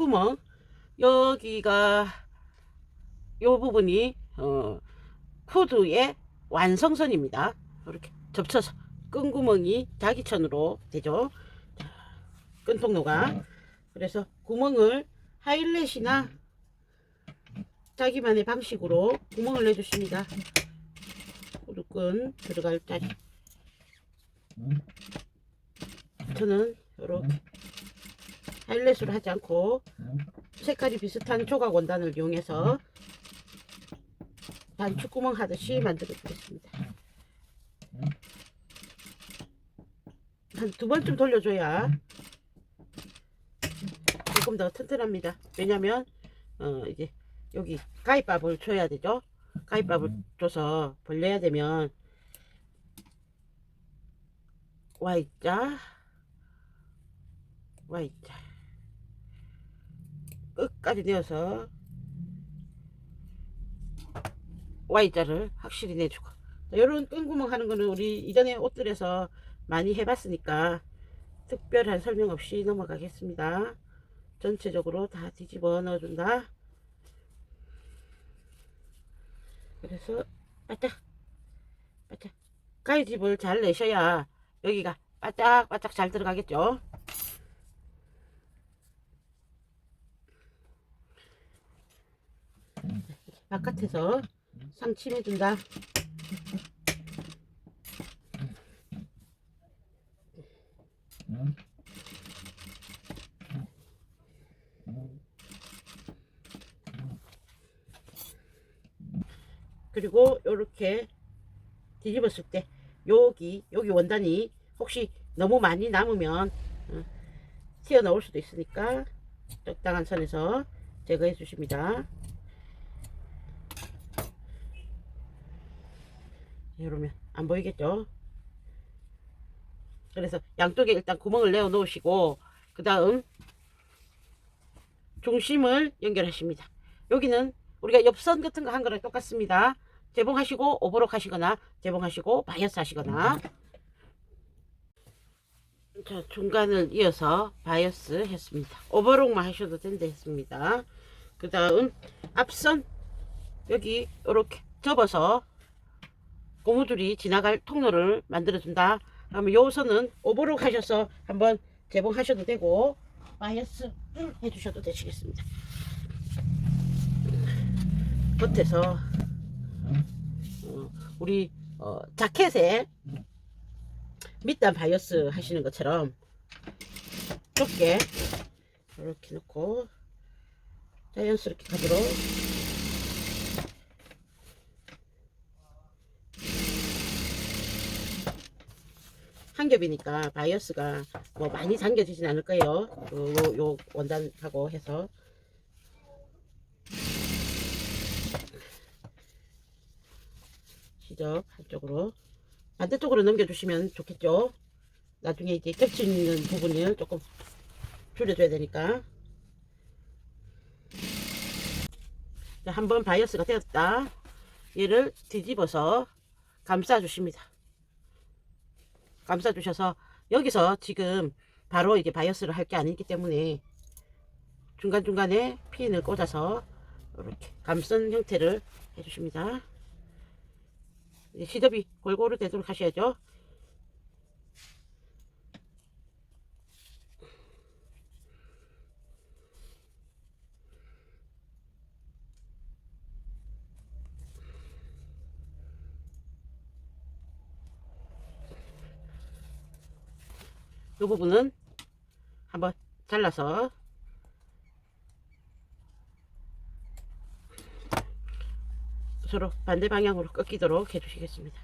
끈구멍 여기가 요 부분이 어, 후드의 완성선입니다. 이렇게 접쳐서 끈구멍이 자기천으로 되죠. 자, 끈통로가 그래서 구멍을 하일렛이나 자기만의 방식으로 구멍을 내주십니다. 후드끈 들어갈 자리. 저는 이렇게 하일렛으로 하지 않고 색깔이 비슷한 조각 원단을 이용해서 단축구멍 하듯이 만들어 주겠습니다. 한 두 번쯤 돌려줘야 조금 더 튼튼합니다. 왜냐면 어 이제 여기 가위밥을 줘야 되죠. 가위밥을 줘서 벌려야 되면 Y자 Y자 끝까지 내어서 Y자를 확실히 내주고 이런 끈구멍 하는 거는 우리 이전에 옷들에서 많이 해봤으니까 특별한 설명 없이 넘어가겠습니다. 전체적으로 다 뒤집어 넣어준다. 그래서 바짝 바짝 가위집을 잘 내셔야 여기가 바짝바짝 잘 들어가겠죠. 바깥에서 상침해준다. 그리고 이렇게 뒤집었을 때 여기 여기 원단이 혹시 너무 많이 남으면 어, 튀어나올 수도 있으니까 적당한 선에서 제거해 주십니다. 이러면 안 보이겠죠? 그래서 양쪽에 일단 구멍을 내어 놓으시고 그 다음 중심을 연결하십니다. 여기는 우리가 엽선 같은 거 한 거랑 똑같습니다. 재봉하시고 오버록 하시거나 재봉하시고 바이어스 하시거나 자 중간을 이어서 바이어스 했습니다. 오버록만 하셔도 된다 했습니다. 그 다음 앞선 여기 이렇게 접어서 고무줄이 지나갈 통로를 만들어준다. 그러면 요 선은 오버록 하셔서 한번 재봉하셔도 되고 바이어스 해주셔도 되시겠습니다. 겉에서 어, 우리 어, 자켓에 밑단 바이어스 하시는 것처럼 좁게 이렇게 놓고 자연스럽게 가도록 한 겹이니까 바이어스가 뭐 많이 잠겨지진 않을 거예요. 요, 요, 요 원단하고 해서 시접 한쪽으로 반대쪽으로 넘겨주시면 좋겠죠. 나중에 이제 겹치는 부분을 조금 줄여줘야 되니까. 자, 한번 바이어스가 되었다. 얘를 뒤집어서 감싸 주십니다. 감싸 주셔서 여기서 지금 바로 이제 바이어스를 할 게 아니기 때문에 중간중간에 핀을 꽂아서 이렇게 감싼 형태를 해주십니다. 시접이 골고루 되도록 하셔야죠. 이 부분은 한번 잘라서 서로 반대 방향으로 꺾이도록 해주시겠습니다.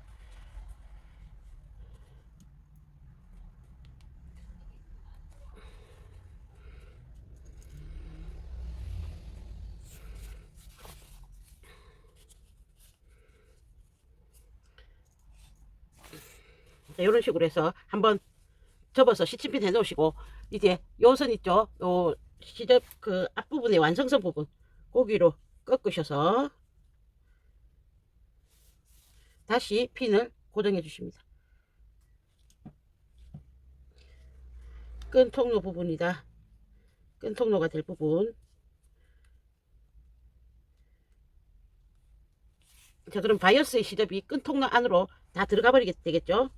자, 이런 식으로 해서 한번 접어서 시침핀 해 놓으시고 이제 요선 있죠? 요 시접 그 앞부분의 완성선 부분 고기로 꺾으셔서 다시 핀을 고정해 주십니다. 끈 통로 부분이다. 끈 통로가 될 부분 자 그럼 바이어스의 시접이 끈 통로 안으로 다 들어가 버리게 되겠죠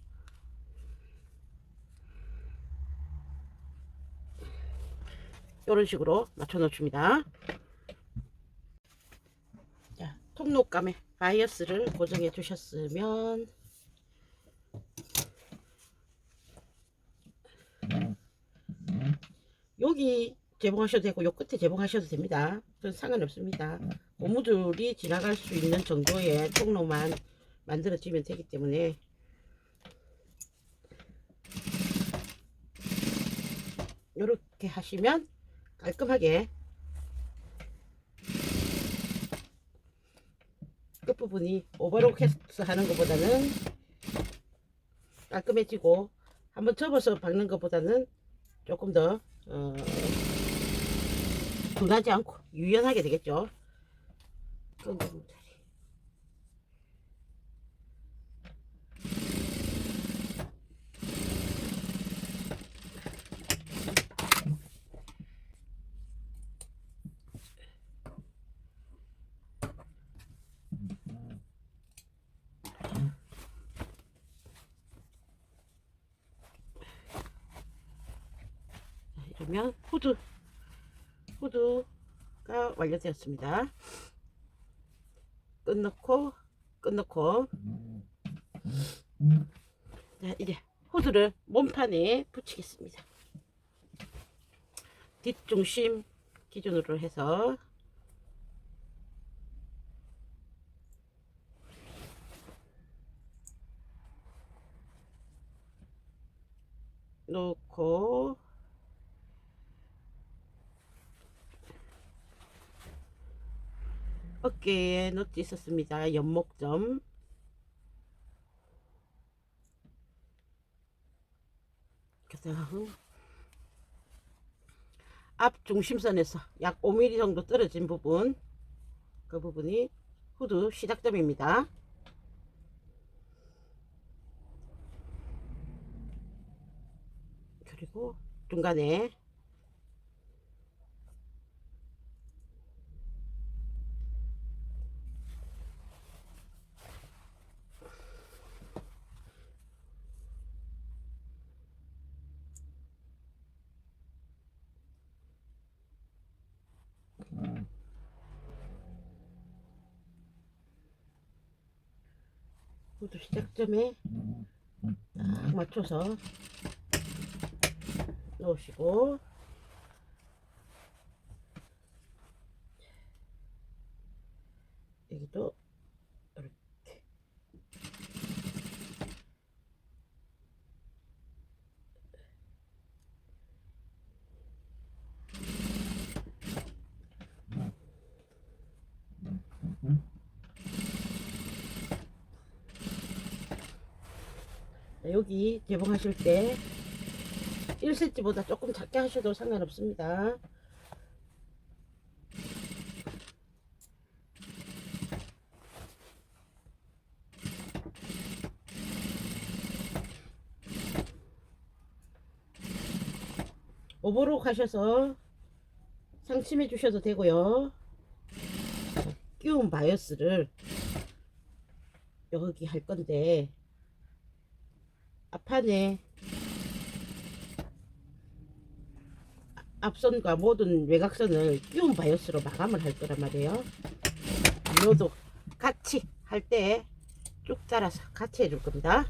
이런 식으로 맞춰 놓습니다 자 통로감에 바이어스를 고정해 주셨으면 여기 재봉하셔도 되고 요 끝에 재봉하셔도 됩니다. 전 상관없습니다. 고무줄이 지나갈 수 있는 정도의 통로만 만들어지면 되기 때문에 이렇게 하시면 깔끔하게 끝부분이 오버록 해서 하는 것보다는 깔끔해지고 한번 접어서 박는 것보다는 조금 더 어, 둔하지 않고 유연하게 되겠죠. 자, 이러면 후드 후드가 완료되었습니다. 끝 넣고 끝 넣고 자 이제 후드를 몸판에 붙이겠습니다. 뒷중심 기준으로 해서 놓고 어깨에 너트 있었습니다. 연목점. 앞 중심선에서 약 5mm 정도 떨어진 부분 그 부분이 후드 시작점입니다. 그리고 중간에 후드 시작점에 딱 맞춰서 넣으시고. 여기도 여기 개봉하실 때 1cm보다 조금 작게 하셔도 상관없습니다. 오버로 가셔서 상침해 주셔도 되고요. 자, 끼운 바이어스를 여기 할 건데 앞판에 앞선과 모든 외곽선을 끼운 바이어스로 마감을 할 거란 말이에요. 이것도 같이 할 때 쭉 따라서 같이 해줄 겁니다.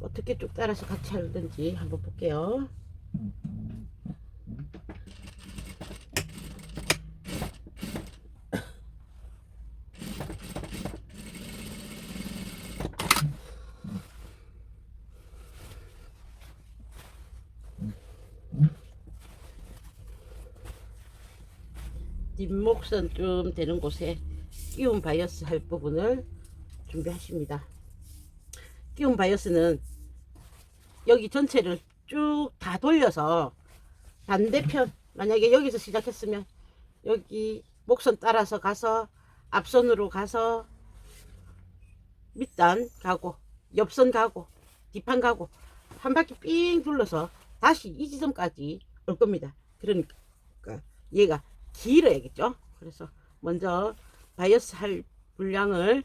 어떻게 쭉 따라서 같이 하든지 한번 볼게요. 뒷목선 좀 되는 곳에 끼운 바이어스 할 부분을 준비하십니다. 끼운 바이어스는 여기 전체를 쭉 다 돌려서 반대편 만약에 여기서 시작했으면 여기 목선 따라서 가서 앞선으로 가서 밑단 가고 옆선 가고 뒷판 가고 한 바퀴 삥 둘러서 다시 이 지점까지 올 겁니다. 그러니까 얘가 길어야겠죠. 그래서 먼저 바이어스 할 분량을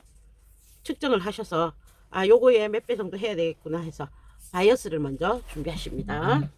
측정을 하셔서 아 요거에 몇 배 정도 해야 되겠구나 해서 바이어스를 먼저 준비하십니다.